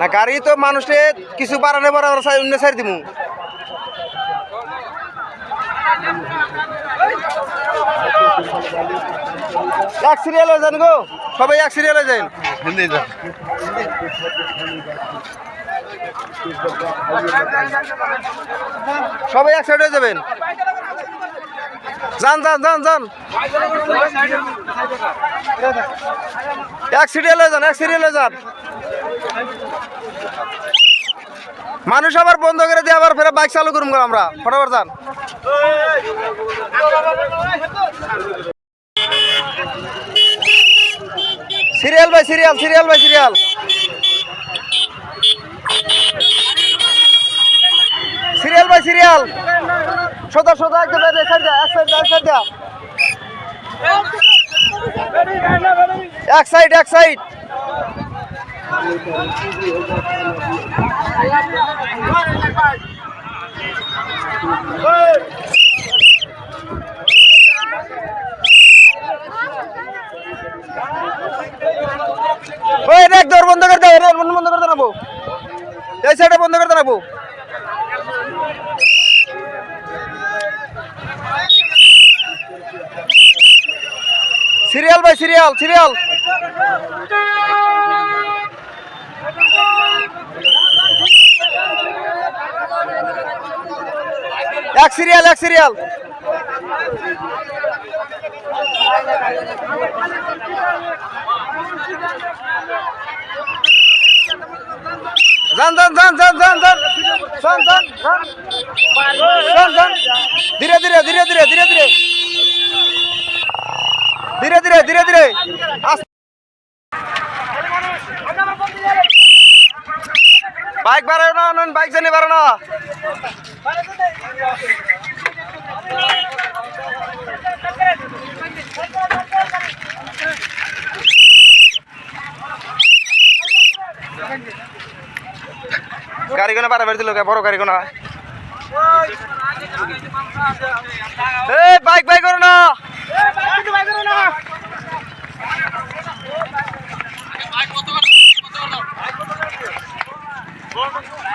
না, গাড়ি তো মানুষে কিছু বাড়ানো বাড়াবার চাই, অন্য সাইড দিমু। এক সিরিয়াল হয়ে যান গো, সবাই এক সিরিয়াল হয়ে যান। সবাই এক সাইড হয়ে যাবেন। যান যান যান যান। এক সিরিয়াল যান, এক সিরিয়াল যান। মানুষ আবার বন্ধ করে দিয়ে আবার ফের বাইক চালু করুন আমরা। ফটাফট যান। Serial by serial serial by serial. Serial by serial. সোজা সোজা একদম এক সাইড এক সাইড এক সাইড এক সাইড এক সাইড ওই দৌড় বন্ধ করে দাও রে বন্ধ করে দাঁড়াবো এই সাইডে বন্ধ করে দাঁড়াবো সিরিয়াল বাই সিরিয়াল সিরিয়াল এক সিরিয়াল এক সিরিয়াল যান যান যান যান যান যান যান যান যান যান যান ধীরে ধীরে ধীরে ধীরে ধীরে ধীরে ধীরে ধীরে ধীরে। বাইক বাড়াও না, নন, বাইক জানি বাড়ো না। গাড়ি কোনা পারা বেড়ে দিল বড় গাড়ি কোনা